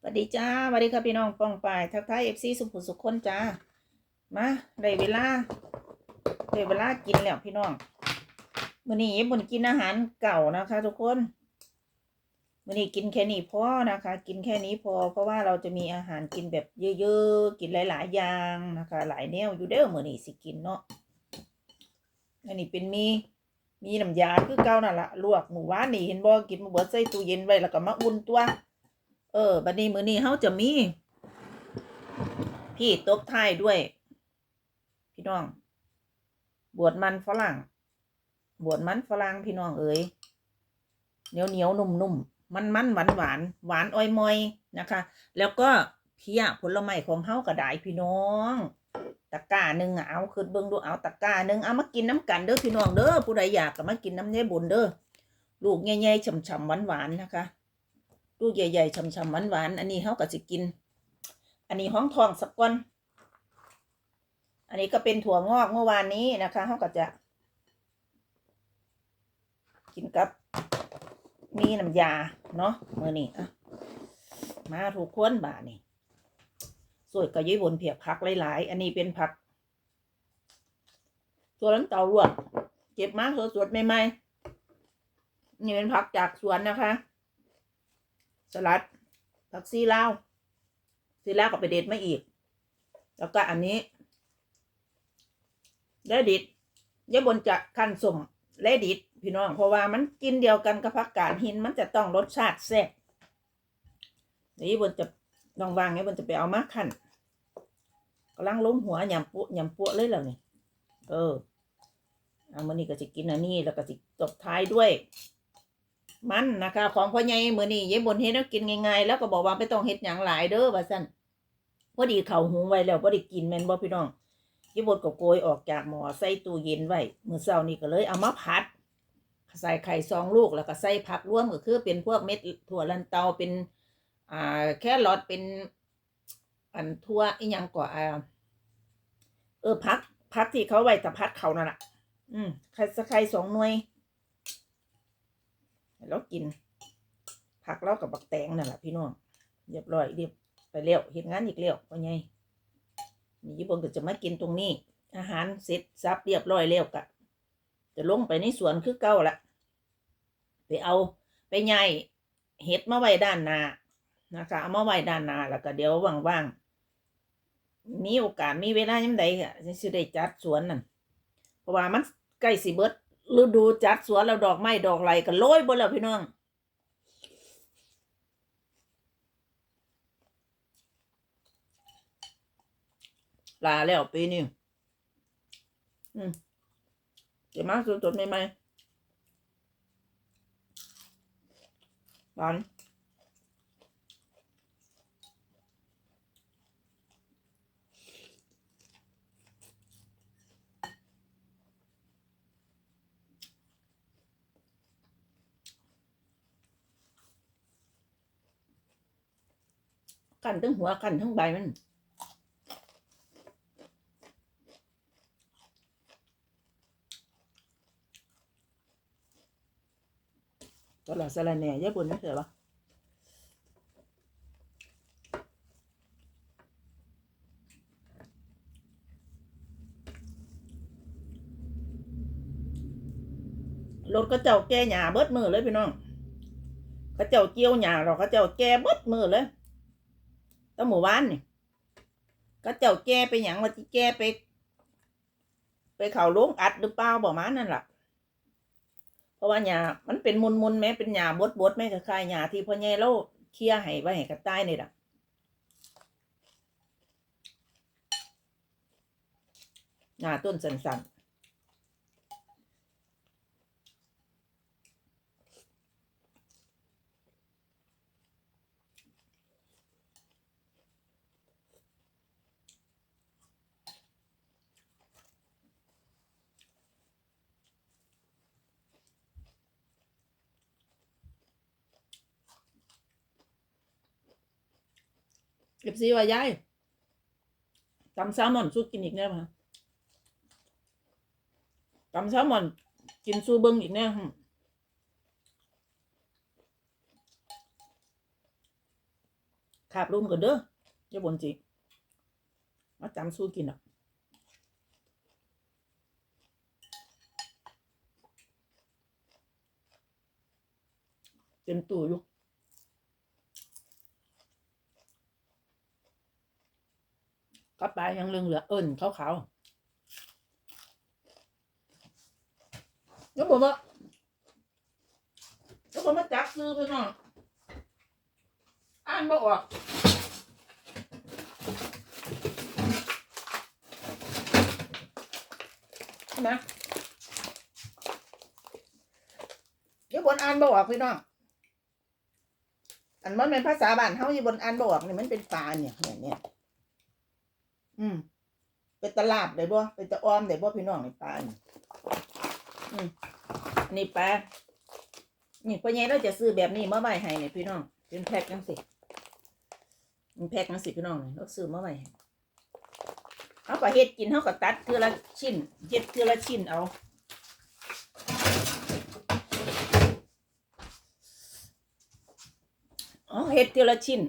สวัสดีจ้าสวัสดีค่ะพี่น้องป้องปายทักทายเอฟซีสุขุสุขคนจ้ามาได้เวลาได้เวลากินแล้วพี่น้องมื้อนี้บุญกินอาหารเก่านะคะ ทุกคนมื้อนี้กินแค่นี้พอนะคะ กินแค่นี้พอ เพราะว่าเราจะมีอาหารกินแบบเยอะๆกินหลาย ๆ อย่างนะคะ หลายแนวอยู่เด้อมื้อนี้สิกินเนาะอันนี้เป็นมีมีน้ำยาคือเก่านั่นละลวกหมูหวานนี่เห็นบ่กินมาเบิดใส่ตู้เย็นไว้แล้วก็มาอุ่นตัว ออบัดนี้มื้อนี้เฮาจะมี พี่ตบท้ายด้วย พี่น้อง บวชมันฝรั่ง บวชมันฝรั่งพี่น้องเอ๋ยเหนียวเหนียวนุ่มนุ่มมันมันหวานหวานหวานอ้อยมอยนะคะ แล้วก็เพียผลไม้ของเฮากระดายพี่น้องตะกร้าหนึ่งอะเอาขึ้นเบิ่งดูเอาตะกร้าหนึ่งเอามากินน้ำกันเด้อพี่น้องเด้อผู้ใดอยากก็มากินน้ำเนบุญเด้อลูกใหญ่ๆฉ่ำๆหวานๆนะคะ ลูใหญ่ๆช่ำๆหวานๆอันนี้เขาก็จะกิน อันนี้ห้องทองสักก้อนอันนี้ก็เป็นถั่วงอกเมื่อวานนี้นะคะเขาก็จะ กินกับมีน้ำยาเนาะเมื่อนี้อะมาถูกคนบ่านี่สวยก็ย้ยบนเพียกผักหลายๆ อันนี้เป็นผัก ตัวนั้นเตาลวกเก็บมาสดๆใหม่ๆนี่เป็นผักจากสวนนะคะ สลัดผักซีลาวซีลาวก็ไปเด็ดมาอีก แล้วก็อันนี้เลดิตยายบนจะขั้นสมเลดิตพี่น้องเพราะว่ามันกินเดียวกันกับผักกาดหินมันจะต้องรสชาติแซ่บเดี๋ยวยายบนจะลองวางยายบนจะไปเอามาขั้นกำลังล้มหัวยำปุยำปัวเลยแล้วนี่เออเอามื่อนี้ก็จะกินอันนี้แล้วก็จะตบท้ายด้วย มันนะคะ ของพ่อใหญ่มือนี้ยายบนเฮ็ดแล้วกินง่ายๆแล้วก็บอกว่าไม่ต้องเฮ็ดหยังหลายเด้อว่าซั่นพอดีเขาหุงไว้แล้วพอดีกินแม่นบ่พี่น้องยายบนก็โกยออกจากหม้อใส่ตู้เย็นไว้เมื้อเช้านี้ก็เลยเอามาผัดใส่ไข่สองลูกแล้วก็ใส่ผักรวมก็คือเป็นพวกเม็ดถั่วลันเตาเป็นอ่าแครอทเป็นอันทั่วอีหยังกว่าอ่าเออผักผักที่เขาไว้แต่ผัดเขานั่นน่ะอืมไข่สไข่สองหน่วย แล้วกิน ผักเล่ากับบักแตงนั่นแหละพี่น้องเรียบร้อยเรียบไปเร็วเห็นงานอีกเร็วว่าไงนี่ญี่ปุ่นก็จะมากินตรงนี้ อาหารเสร็จซับเรียบร้อยเร็วกะจะลงไปในสวนคือเก้าละไปเอาไปใหญ่เห็ดมาไว้ด้านหน้านะคะเอามาไว้ด้านหน้าแล้วก็เดี๋ยวว่างๆมีโอกาสมีเวลายังไงค่ะจะได้จัดสวนนั่นเพราะว่ามันใกล้สิเบิด ฤดูจัดสวนแล้วดอกไม้ดอกไรก็โรยบนแล้วพี่น้องลาแล้วปีนี้อืมเดี๋ยวมาสดๆใหม่ๆหวาน กันทั้งหัวกันทั้งใบมันก็ละสะรแหน่ญี่ปุ่นไม่เคยปะรถก็เจ้าแก่หยาเบิดมือเลยพี่น้องเขาเจ้าเจียวหยาเราเขาเจ้าแก่เบิดมือเลย ตั้งหมู่บ้านนี่เขาเจ้าแก่ไปหยังว่าที่แก่ไป ไปเข่าลงอัดหรือเปล่าบอกมานั่นแหละเพราะว่าหญ้ามันเป็นมุนมุนแม้เป็นหญ้าบดบดแม้คล้ายหญ้าที่พ่อใหญ่เราเคลียร์ให้ไว้ให้กระต่ายนี่ล่ะหญ้าต้นสันๆ เก็บซีว่ายายตำแซลมอนสู้กินอีกแน่ป่ะตำแซลมอนกินสู้เบิ้งอีกแน่ขาบรุ่มกันเด้อเดี๋ยวบนจิมาจำสู้กินอะเต็มตู้อยู่ กระปลายังเหลืองเหลือเอิญขาวขาแล้วผมว่าแล้วผมมาจับซื้อไปหน่อยอ่านบ่ออกใช่ไหมเดี๋ยวบนอ่านบ่ออกพี่น้องอันมันเป็นภาษาบ้านเฮาอยู่บนอ่านบ่ออกนี่มันเป็นปลาเนี่ยเนี่ยเนี่ย อืมเป็นตลาดได้บ่เป็นตะออมได้บ่พี่น้องนี่ปลานอืมนี่ปลานี่พ่อใหญ่เราจะซื้อแบบนี้มาไว้ให้เนี่ยพี่น้อง เป็นแพ็คจังสิเป็นแพ็คจังสิพี่น้องนี่เราซื้อมาให้เอาก็เฮ็ดกินเฮาก็ตัดเทือละชิ้นเฮ็ดเทือละชิ้นเอาอ๋อเฮ็ดเทือละชิ้น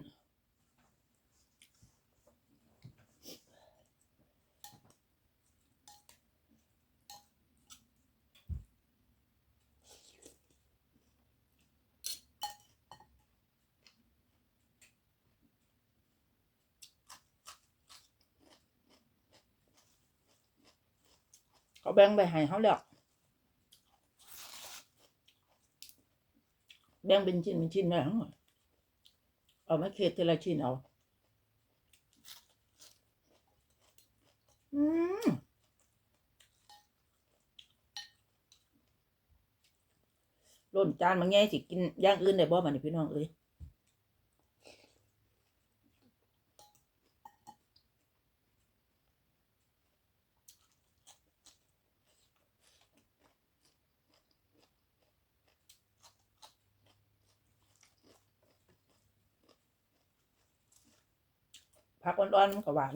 บ่งไปให้เขาแล้วแบ่งเป็นชิ้นเป็นชิ้นไว้ทั้งหมดเอามาเค็ดทีละชิ้นเอา อืมล้นจานมาแง่สิกินอย่างอื่นได้บ่บัดนี้พี่น้องเอ้ยผั กอ่อนมันก็หวาน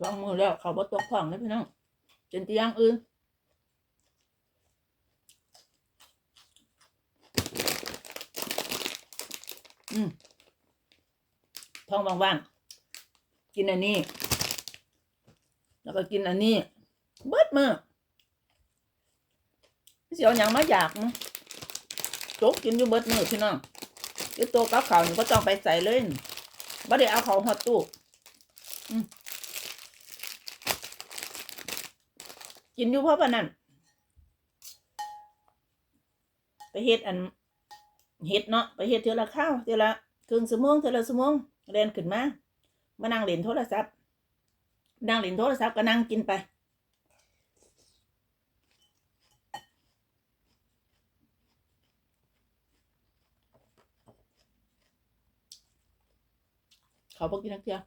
สองมือแล้วเขาบ่ตกท้องเลยพี่น้องเจนตีอย่างอื่นอืมท้ องว่างๆกินอันนี้ แล้วก็กินอันนี้เบิดมือเสียวหยังมาอยากนะโจ๊กกินอยู่เบิดมือพี่น้องคือตัวกับเขาวนี่ก็ต้องไปใส่เลยบ่ได้เอาเขาหอดตู้กินอยู่เพราะปานนั้นไปเฮ็ดอันเฮ็ดเนาะไปเฮ็ดเทื่อละข้าวเทื่อละครึ่งชั่วโมงเทื่อละชั่วโมง เรียนขึ้นมามานั่งเล่นโทรศัพท์ นั่งเล่นโทรศัพท์ก็นั่งกินไป เขาบอกกินนักเที่ยว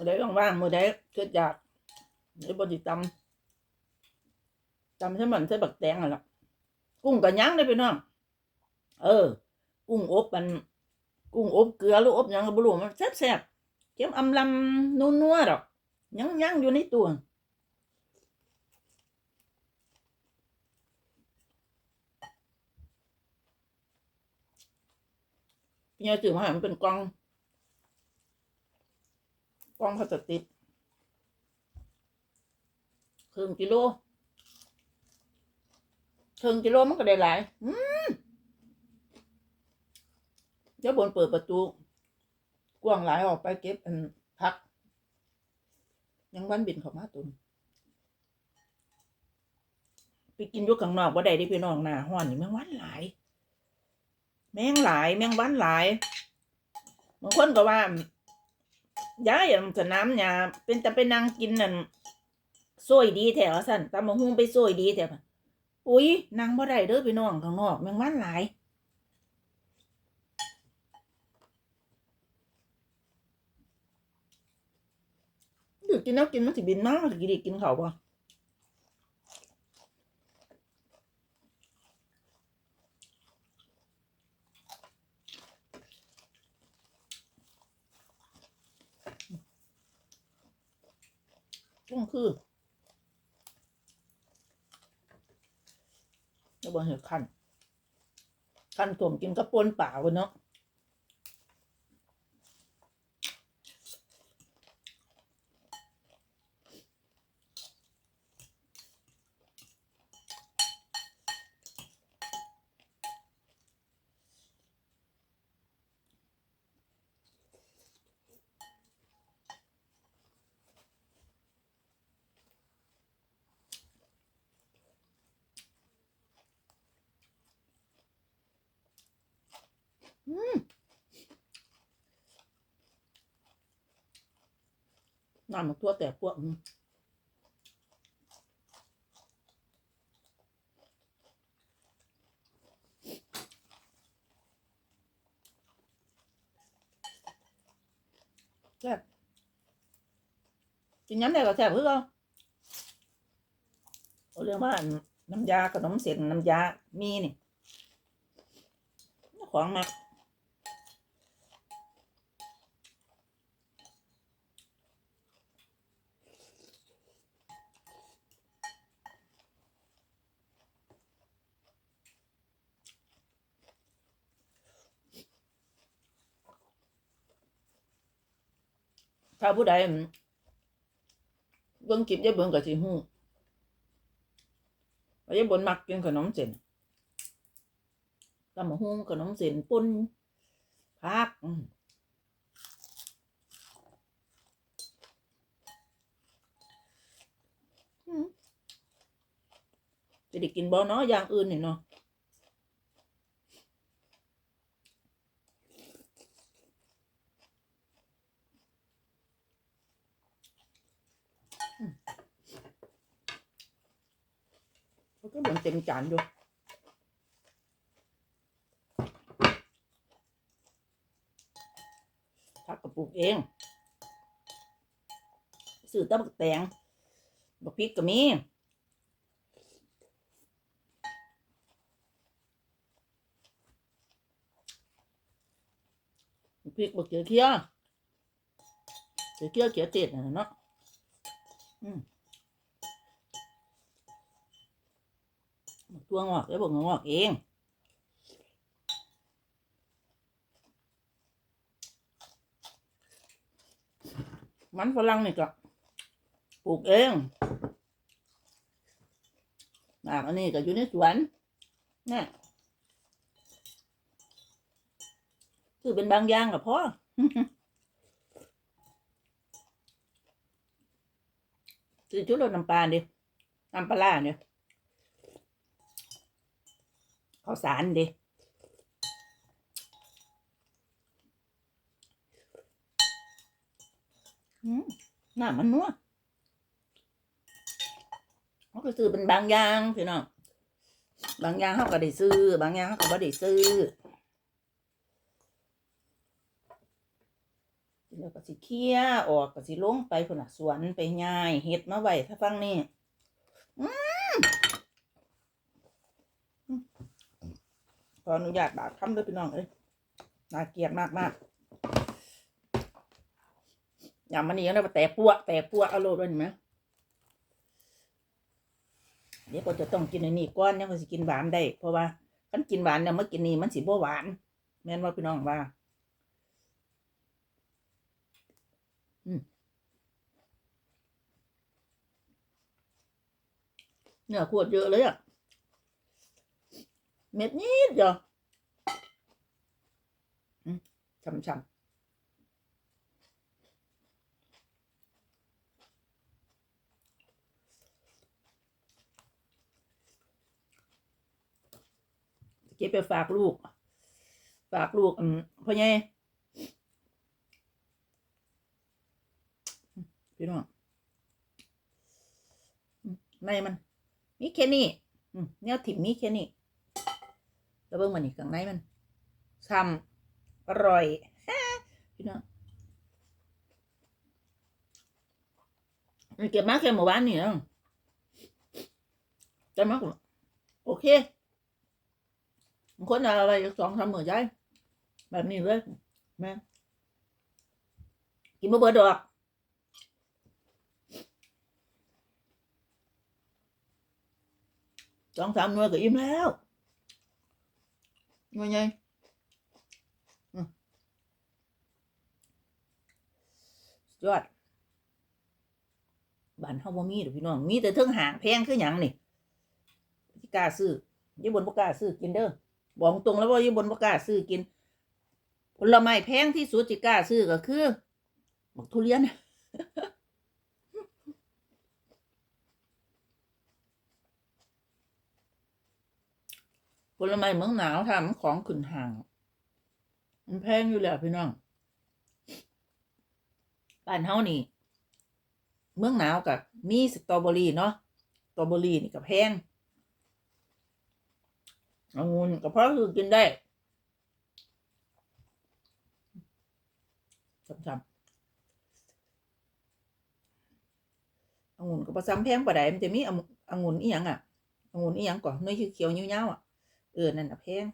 มือใดว่างๆมือใดเกิดอยากหรือบไดิตำตำใช่เหมือนใช่บักแตงอะล่ะกุ้งกับยั้งได้ไปน้องเออ กุ้งอบมัน กุ้งอบเกลือหรืออบหยังก็บ่รู้มันแซ่บๆเค็มอำลำนัวๆดอกยังยังอยู่ในตัวพี่ยายตื่นมาให้มันเป็นกล่อง กล่องพลาสติกครึ่งกิโลครึ่งกิโลมันก็ได้หลาย อืมเจ้าบนเปิดประตู กว้างหลายออกไปเก็บอันพัก ยังวันบินเข้ามาตุนไปกินยู่ข้างนอกว่าได้ที่พี่น้องหน้าห้อนนี่แมงวันหลาย แมงหลาย แมงวันหลายบางคนก็ว่า ย้ายอะสนามหญ้าเป็นแต่ไปนั่งกินนั่นซวยดีแถวสั่นตำมะฮุ่งไปซวยดีแถวอุ้ยนั่งบ่ได้เด้อพี่น้องข้างนอกแมงวันหลายอยู่กินแล้วกินมันสิบินมากสิกินดิกินเขาวบ่ กุ้งคือระบบิดเหือขั้นขั้นถ่วงกินกระปนเปล่าเนาะ น้ำมันทั่วแต่พวกแซ่บกินย้ำได้ก็แซ่บเพื่อเอาเรื่องว่าน้ำยาขนมเส้นน้ำยามีนี่ของมา ถ้าผู้ใดมเบิ่งกิบย่าเบิ่งก็สิฮู้ว่าอย่าบ่นมักกินขนมเส้นตำบักหุ่งขนมเส้นปุ่นผักจะได้กินบ่เนาะอย่างอื่นนี่เนาะ ก็เหมือนเต็มจานอยู่ผักกระปุกเองซื้อตะบักแตงบักพริกก็มีบักพริกบักเขียวเขียวเขียวเขียวเขียวเจ็ดนะเนาะอืม ตัวงอกแล้วบักงอกเองมันฝรั่งนี่ก็ปลูกเองหมากอันนี้ก็อยู่ในสวนนี่คือเป็นบางอย่างกับพ่อคือชุดรสน้ำปลาดิน้ำปลาเนี่ย ข้าวสารดิอืมน้ำมันนัวเขาก็ซื้อเป็นบางอย่างพี่น้องบางอย่างเขาก็ได้ซื้อ บางอย่างเขาก็ไม่ได้ซื้อเดี๋ยวก็สิเคี่ยออกก็สิลงไปพุ่นน่ะสวนไปย่ายเฮ็ดมาไว้ถ้าฟังนี่อืมข ออนุญาตบาดคำด้วยพี่น้องเอ้ยน่าเกลียดมากมากอย่างมันนี่ก็ได้แต่ปัวแต่ปัวเอาโลดด้วยไหมเดี๋ยวก็จะต้องกินอันนี้ก้อนเนี่ยก็สิกินหวานได้ เพราะว่าคันกินหวานเนี่ยเมื่อกินนี่มันสิบ่หวานแม่นว่าพี่น้องว่า เนื้อขวดเยอะเลยอะ เม็ดนิดเดียวอืมช่ำๆเก็บไปฝากลูก ฝากลูกอืมพ่อใหญ่พี่น้องในมัน มีแค่นี้อืมแนวถิ่มมีแค่นี้ แล้วเบิ่งมันนี่ข้างในมันซ้ำอร่อยพี่น้องมันเก็บมาแค่เมื่อวานนี่นะจมากโอเคคนอะไรสองสามมื้อย้ายแบบนี้เลยแม่กินบ่เบิดดอกสองสามหน่วยก็อิ่มแล้ว หน่วยไงอืมสุดยอดบ้านเฮาบ่มีเด้อพี่น้อง มีแต่เทิงหางแพงคือหยังนี่ที่กล้าซื้อยี่บนบ่กล้าซื้อกินเด้อบอกตรงแล้วว่ายี่บนบ่กล้าซื้อกิน ผลไม้แพงที่สุดที่กล้าซื้อก็คือบักทุเรียน ผลไม้เมืองหนาวทำของขึ้นห่าง มันแพงอยู่แล้วพี่น้องบ้านเฮานี่ เมืองหนาวกับมีสตรอเบอรี่เนาะสตรอเบอรี่นี่ก็แพงองุ่นก็เพราะคือกินได้ซ้ำๆองุ่นก็ประซ้ำแพงปะไดมันจะมีององุ่นอีหยังอะองุ่นอีหยังก่อนเนื้อเขียวๆเงี้ยวๆอะ เออ นั่นนะแพง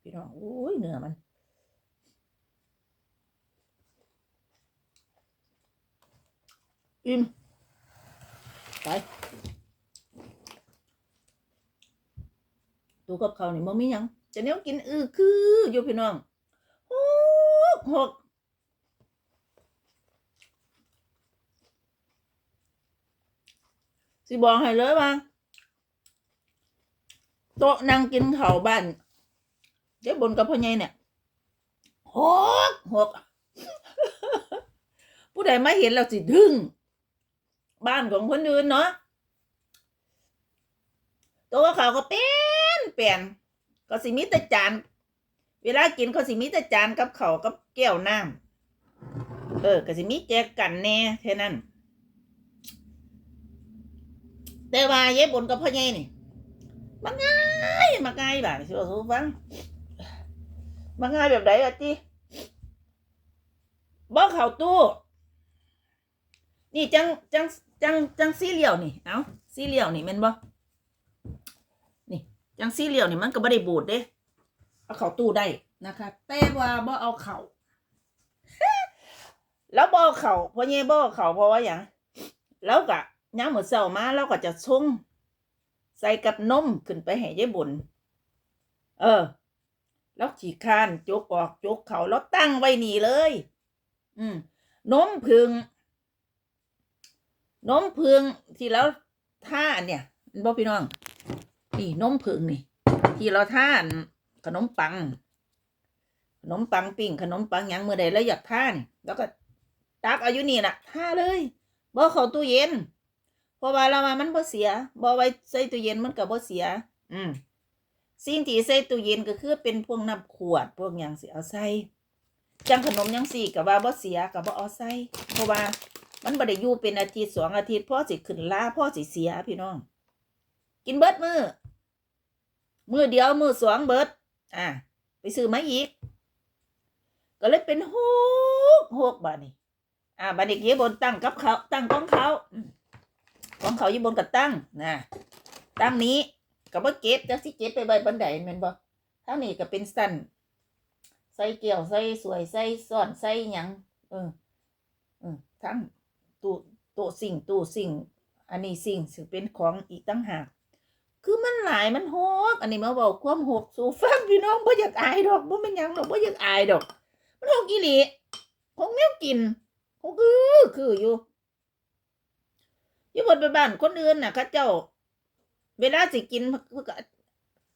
พี่น้องโอ้ยเนื้อมันอิ่มไปตัวกับเขานี่มันมียังจะเนี้ยกินอือคืออยู่พี่น้องหกหก สิบอกให้เลยว่าโต๊ะนั่งกินข้าวบ้านเจ๊บนกับพ่อใหญ่เนี่ยหกหกผู้ใดไม่เห็นเราสิดึง บ้านของคนอื่นเนาะโต๊ะข้าก็เป็นเปลี่ยนก็สิมีแต่จาน เวลากินก็สิมีแต่จานกับเขากับแก้วน้ำเออก็สิมีแจกกันแน่แค่นั้น แต่ว่าเย็บบนกับพ่อใหญ่นี่มันง่ายมาง่ายแบบสิว่าสูฟังมาง่ายแบบไหนอะจีบ่เข้าตู้ นี่จังจังจังจังซี่เหลี่ยวนี่ เอาซี่เหลี่ยวนี่แม่นบ่นี่จังซี่เหลี่ยวนี่มันก็บ่ได้บูดเด้ เอาเข้าตู้ได้นะคะ แต่ว่าบ่เอาเข้าแล้วบ่เอาเข้าพ่อใหญ่บ่เข้าเพราะว่าหยังแล้วก็ ย่ามมื้อเช้ามาเราก็จะชงใส่กับนมขึ้นไปให้ยายบุญเออ แล้วขี้คานจกออกจกเขาแล้วตั้งไว้นี่เลย อืมนมพึงนมพึงที่เราท่าเนี่ยเห็นบ่พี่น้อง นี่นมพึงนี่ ที่เราท่านขนมปัง ขนมปังปิ้งขนมปังยังเมื่อใดแล้วอยากท่าน แล้วก็ตักอายุนี่น่ะท่าเลยบ่เข้าตู้เย็น เพราะว่าเราว่ามันบ่เสียบ่ไว้ใส่ตู้เย็นมันก็บ่เสีย อืมสิ่งที่ใส่ตู้เย็นก็คือเป็นพวกน้ำขวดพวกหยังสิเอาใส่จังขนมยังสี่ก็ว่าบ่เสียก็บ่เอาใส่เพราะว่ามันบ่ได้อยู่เป็นอาทิตย์สองอาทิตย์พ่อสิขึ้นลาพ่อสิเสียพี่น้อง กินเบิดมือมือเดียวมือสองเบิด อะไปซื้อมาอีก ก็เลยเป็นหกหกบาทนี่อ่าบัดนี้เก็บบนตั้งกับเขาตั้งของเขาอืม ของเขาอยู่บนกระตั้งนะตั้งนี้ก็บ่เก็บจักสิเก็บไปไว้บันไดแม่นบ่ทางนี้ก็เป็นสั้นใส่เกี่ยวใส่สวยใส่ซ่อนใส่หยังเออเออทั้งตู้ต๊ะสิ่งตู้สิ่ง อันนี้สิ่งสิเป็นของอีกตั้งหากคือมันหลายมันหกอันนี้มาบอกความหกสู่ฟังพี่น้องบ่อยากอายดอกบ่แม่นยังดอกบ่อยากอายดอกมันหกอีหลีหกแนวกินหกคือคืออยู่ อยู่บนไปบ้านคนอื่นน่ะเขาเจ้า เวลาสิกินเพิ่นก็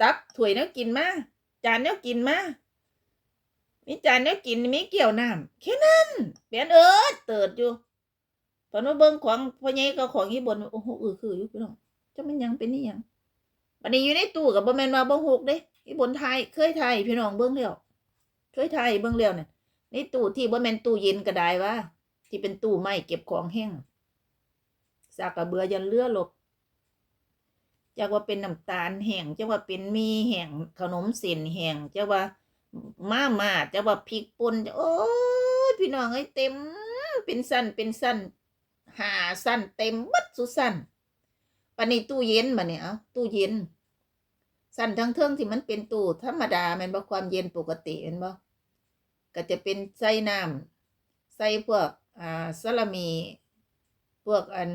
ตักถ้วยแนวกินมาจานแนวกินมามีจานแนวกินมีเกี่ยวน้ำแค่นั้นเปลี่ยนเอิดเติดอยู่พอมาเบิ่งของพ่อใหญ่ก็ของอีบนโอ้โหเออคืออยู่พี่น้องจะมันยังเป็นนี่ยังบัดนี้อยู่ในตู้กับบ่แมนว่าบ่หกเด้อีบนไทยเคยไทยพี่น้องเบิ่งแล้วเคยไทยเบิ่งแล้วเนี่ยในตู้ที่บ่แมนตู้เย็นก็ได้วะที่เป็นตู้ไม้เก็บของแห้ง สากกระเบือยันเลือหลบจักว่าเป็นน้ำตาลแห้งจักว่าเป็นมีแห้งขนมเส้นแห้งจักว่ามาม่าจักว่าพริกป่นโอ้ยพี่น้องเอ้เต็ม เป็นสั้นเป็นสั้นหาสั้นเต็มบัดสุสั้นปานนี้ตู้เย็นบัดนี้เอาตู้เย็น สั้นทั้งเทิงที่มันเป็นตู้ธรรมดาม่นบ่ความเย็นปกติม่นบ่ก็จะเป็นใส่น้ำใส่พวกอ่าซาลามี พวกอัน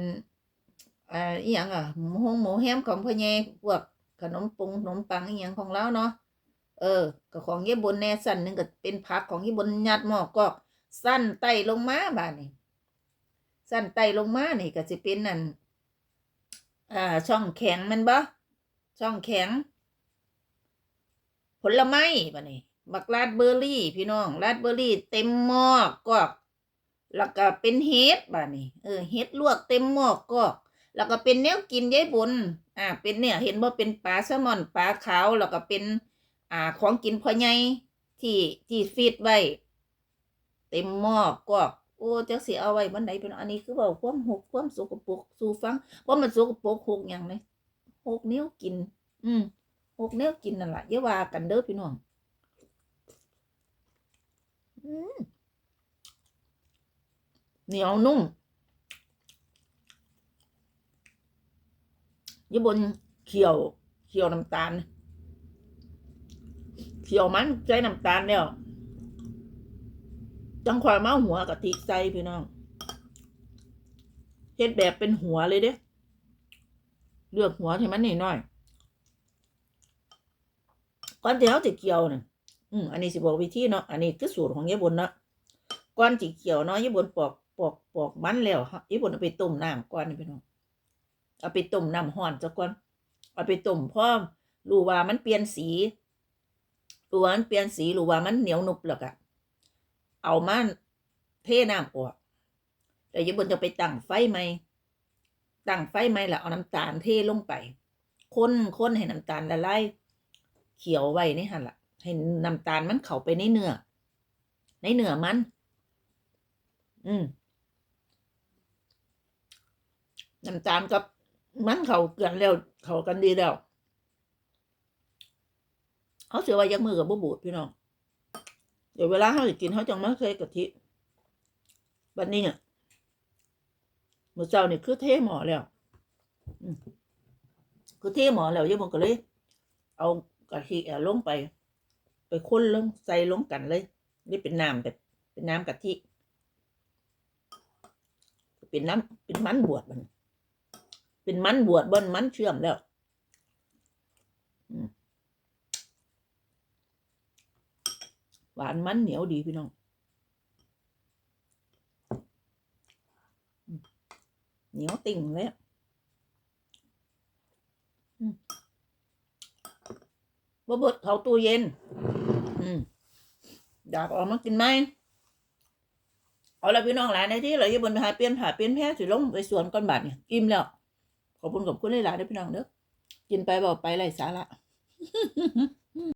อ่าอีหยังอะหมูฮงหมูแฮมของพ่อใหญ่พวกขนมปุงขนมปังอีหยังของเราเนาะเออก็ของเย่บนแน่สั้นหนึงก็เป็นผักของเย่บนยัดหมอกอกสั้นไต่ลงมาบ้าดนี้สั้นไต่ลงมานี่ก็สิเป็นนั่นอ่าช่องแข็งมันบ่ช่องแข็ง ผลไม้บัดนี้บักราดเบอร์รี่ พี่น้องราดเบอร์รี่ เต็มหมอกกอกแล้วก็เป็นเฮ็ดบัดนี้เออเฮ็ดลวกเต็มหมอกกอก แล้วก็เป็นแนวกินยายบุญอ่าเป็นเนี่ยเห็นว่าเป็นปลาแซลมอนปลาขาวแล้วก็เป็นอ่าของกินพ่อใหญ่ที่ที่ฟีดไว้เต็มหม้อกอกโอ้จักสิเอาไว้บันไดเป็นอันนี้คือเว้าความหกความสกปรกสู่ฟังว่ามันสกปรกหกหยังเลยหกนิ้วกิน อืมหกนิ้วกินนั่นแหละอย่าว่ากันเด้อพี่น้องอืมเหนียวนุ่ม ยี่บนเขียวเขียวน้ำตาล เขียวมันใส่น้ำตาลแล้วจังควายมาหัวกะทิใส่พี่น้องเฮ็ดแบบเป็นหัวเลยเด้เลือกหัวให้มันหน่อยๆก่อนที่เขาจะเกี่ยวเนี่ยอืมอันนี้สิบอกวิธีเนาะ อันนี้คือสูตรของยี่บนเนาะก่อนที่เกี่ยวเนาะยี่บนปอกปอกปอกมันแล้วยี่บนเอาไปต้มน้ำก่อนนี่พี่น้อง เอาไปต้มน้ำห้อนซะก่อนเอาไปต้มพร้อมรู้ว่ามันเปลี่ยนสีรู้ว่ามันเปลี่ยนสีรู้ว่ามันเหนียวหนุบแล้วก็เอามันเทน้ำออกแล้วยบนจะไปตั้งไฟไหมตั้งไฟไหมล้วเอาน้ำตาลเทลงไปคนคนให้น้ำตาลละลายเขียวไว้นี่หันละให้น้ำตาลมันเข้าไปในเนื้อในเนื้อมัน อืมน้ำตาลกับ มันเขากันแล้วเขากันดีแล้วเขาเสือว่ายักมือกับบุบูดพี่น้อง เดี๋ยวเวลาเขาจะกินเขาจังม่เคยกะทิบัดนี้เนี่ยมือเจ้านี่คือเทหมอแล้วคือเทหมอแล้วยังมันก็เลย เอากะทิเอาลงไป ไปค้นลงใส่ลงกันเลย นี่เป็นน้ำแบบเป็นน้ำกะทิเป็นน้ำเป็นมันบวชมัน เป็นมันบวชบนมันเชื่อมแล้วหวานมันเหนียวดีพี่น้องเหนียวติ่งเลยอะอืมบ่เบิดเขาตู้เย็น อืมอยากออกมากินไหมเอาละพี่น้องหลานในที่เราอยู่บนหาเปลี่ยนผาเปลี่ยนแพ้สิลงไปสวนก้อนบาทเนี่ยอิ่มแล้ว ขอบคุณขอบคุณหลายๆด้วยพี่น้องเด้อกินไปบอกไปไรสาระ